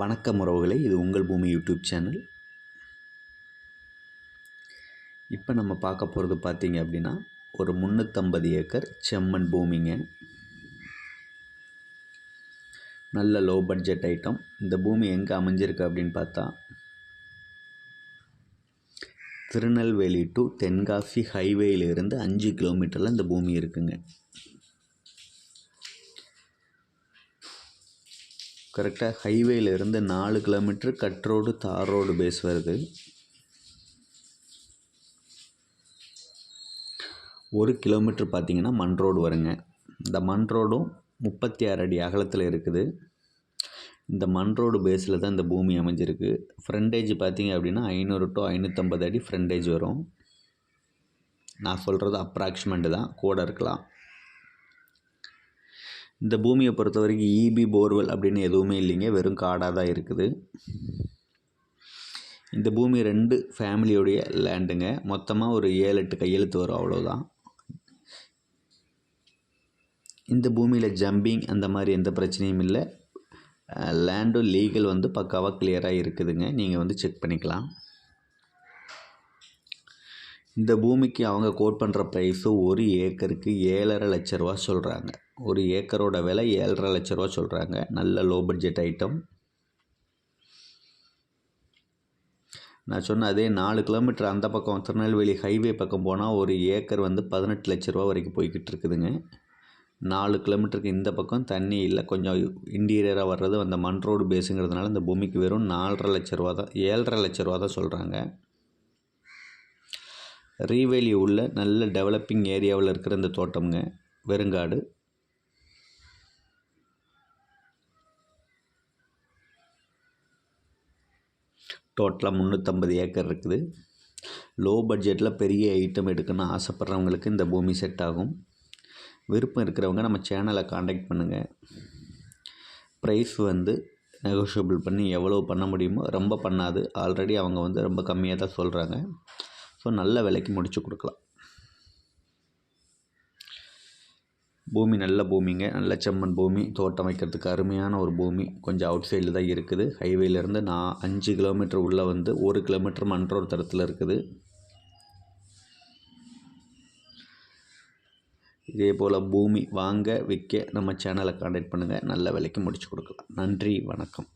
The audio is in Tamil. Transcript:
வணக்கம் உறவுகளே இது உங்கள் பூமி யூடியூப் சேனல். இப்போ நம்ம பார்க்க போகிறது பார்த்தீங்க அப்படின்னா ஒரு முந்நூற்றம்பது ஏக்கர் செம்மண் பூமிங்க. நல்ல லோ பட்ஜெட் ஐட்டம் இந்த பூமி எங்கே அமைஞ்சிருக்கு அப்படின்னு பார்த்தா திருநெல்வேலி டு தென்காசி ஹைவேயிலிருந்து அஞ்சு கிலோமீட்டரில் இந்த பூமி இருக்குங்க. கரெக்டாக ஹைவேலேருந்து நாலு கிலோமீட்ரு கட் ரோடு தார் ரோடு பேஸ் வருது. ஒரு கிலோமீட்டர் பார்த்திங்கன்னா மண் ரோடு வருங்க. இந்த மண் ரோடும் முப்பத்தி ஆறு அடி அகலத்தில் இருக்குது. இந்த மண் ரோடு பேஸில் தான் இந்த பூமி அமைஞ்சிருக்கு. ஃப்ரண்டேஜ் பார்த்தீங்க அப்படின்னா ஐநூறு டு ஐநூற்றம்பது அடி ஃப்ரண்டேஜ் வரும். நான் சொல்கிறது அப்ராக்சிமெண்ட்டு தான். கூட இருக்கலாம். இந்த பூமியை பொறுத்த வரைக்கும் இபி போர்வெல் அப்படின்னு எதுவுமே இல்லைங்க. வெறும் காடாக தான் இருக்குது. இந்த பூமி ரெண்டு ஃபேமிலியோடைய லேண்டுங்க மொத்தமாக ஒரு ஏழு எட்டு கையெழுத்து வரும் அவ்வளோதான் இந்த பூமியில் ஜம்பிங் அந்த மாதிரி எந்த பிரச்சனையும் இல்லை. லேண்டும் லீகல் வந்து பக்காவாக கிளியராக இருக்குதுங்க. நீங்கள் வந்து செக் பண்ணிக்கலாம். இந்த பூமிக்கு அவங்க கோட் பண்ணுற ப்ரைஸும் ஒரு ஏக்கருக்கு ஏழரை லட்ச ரூபா சொல்கிறாங்க ஒரு ஏக்கரோட விலை ஏழரை லட்ச ரூபா சொல்கிறாங்க நல்ல லோ பட்ஜெட் ஐட்டம் நான் சொன்ன அதே நாலு கிலோமீட்டர் அந்த பக்கம் திருநெல்வேலி ஹைவே பக்கம் போனால் ஒரு ஏக்கர் வந்து பதினெட்டு லட்ச ரூபா வரைக்கும் போய்கிட்டு இருக்குதுங்க. நாலு கிலோமீட்டருக்கு இந்த பக்கம் தண்ணி இல்லை கொஞ்சம் இன்டீரியராக வர்றது அந்த மண் ரோடு பேஸுங்கிறதுனால இந்த பூமிக்கு வெறும் நாலரை லட்ச ரூபா தான் ஏழரை லட்ச ரூபா தான் சொல்கிறாங்க ரீவேலி உள்ள நல்ல டெவலப்பிங் ஏரியாவில் இருக்கிற இந்த தோட்டம்ங்க வெறுங்காடு. டோட்டலாக முந்நூற்றம்பது ஏக்கர் இருக்குது. லோ பட்ஜெட்டில் பெரிய ஐட்டம் எடுக்கணும்னு ஆசைப்பட்றவங்களுக்கு இந்த பூமி செட் ஆகும். விருப்பம் இருக்கிறவங்க நம்ம சேனலை காண்டாக்ட் பண்ணுங்கள் ப்ரைஸ் வந்து நெகோஷியபிள் பண்ணி எவ்வளோ பண்ண முடியுமோ ரொம்ப பண்ணாது. ஆல்ரெடி அவங்க வந்து ரொம்ப கம்மியாக தான் சொல்கிறாங்க ஸோ நல்ல விலைக்கு முடித்து கொடுக்கலாம். பூமி நல்ல பூமிங்க. நல்ல செம்மண் பூமி. தோட்டம் வைக்கிறதுக்கு அருமையான ஒரு பூமி. கொஞ்சம் அவுட் சைடில் தான் இருக்குது. ஹைவேலேருந்து நான் அஞ்சு கிலோமீட்டர் உள்ளே வந்து ஒரு கிலோமீட்டர் மன்றோர் தரத்தில் இருக்குது. இதே போல் பூமி வாங்க விற்க நம்ம சேனலை காண்டாக்ட் பண்ணுங்கள் நல்ல விலைக்கு முடிச்சு கொடுக்கலாம். நன்றி வணக்கம்.